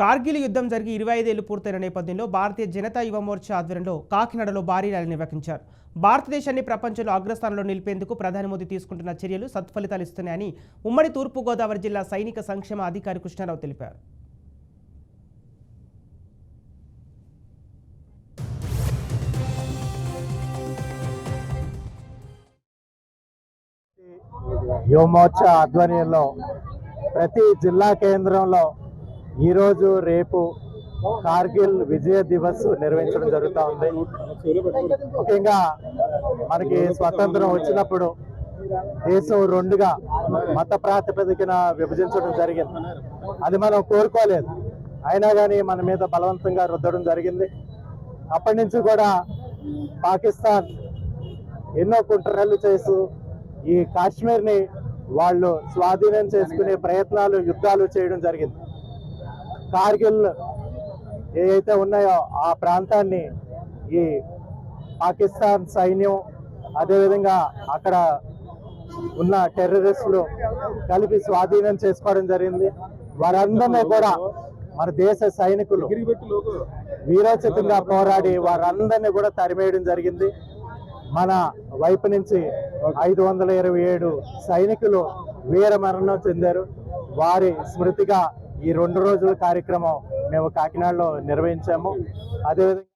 కార్గిల్ యుద్ధం జరిగి ఇరవై ఐదేళ్ళు పూర్తయిన నేపథ్యంలో భారతీయ జనతా యువ మోర్చా ఆధ్వర్యంలో కాకినాడలో భారీ ర్యాలీ నిర్వహించారు. భారతదేశాన్ని ప్రపంచంలో అగ్రస్థానంలో నిలిపేందుకు ప్రధాని మోదీ తీసుకుంటున్న చర్యలు సత్ఫలితాలు ఇస్తున్నాయని ఉమ్మడి తూర్పుగోదావరి జిల్లా సైనిక సంక్షేమ అధికారి కృష్ణారావు తెలిపారు. యువమోర్చా ఆధ్వర్యంలో ప్రతి జిల్లా కేంద్రంలో ఈరోజు రేపు కార్గిల్ విజయ దివస్ నిర్వహించడం జరుగుతూ ఉంది. ముఖ్యంగా మనకి స్వతంత్రం వచ్చినప్పుడు దేశం రెండుగా మత ప్రాతిపదికన విభజించడం జరిగింది. అది మనం కోరుకోలేదు. అయినా కానీ మన మీద బలవంతంగా రుద్దడం జరిగింది. అప్పటి నుంచి కూడా పాకిస్తాన్ ఎన్నో కుట్రలు చేస్తూ ఈ కాశ్మీర్ని వాళ్ళు స్వాధీనం చేసుకునే ప్రయత్నాలు యుద్ధాలు చేయడం జరిగింది. కార్గిల్ ఏవైతే ఉన్నాయో ఆ ప్రాంతాన్ని ఈ పాకిస్తాన్ సైన్యం అదేవిధంగా అక్కడ ఉన్న టెర్రరిస్టులు కలిపి స్వాధీనం చేసుకోవడం జరిగింది. వారందరినీ కూడా మన దేశ సైనికులు వీరోచితంగా పోరాడి వారందరినీ కూడా తరిమేయడం జరిగింది. మన వైపు నుంచి ఐదు వందల ఇరవై ఏడు సైనికులు వీర మరణం చెందారు. వారి స్మృతిగా ఈ రెండు రోజుల కార్యక్రమం మేము కాకినాడలో నిర్వహించాము. అదేవిధంగా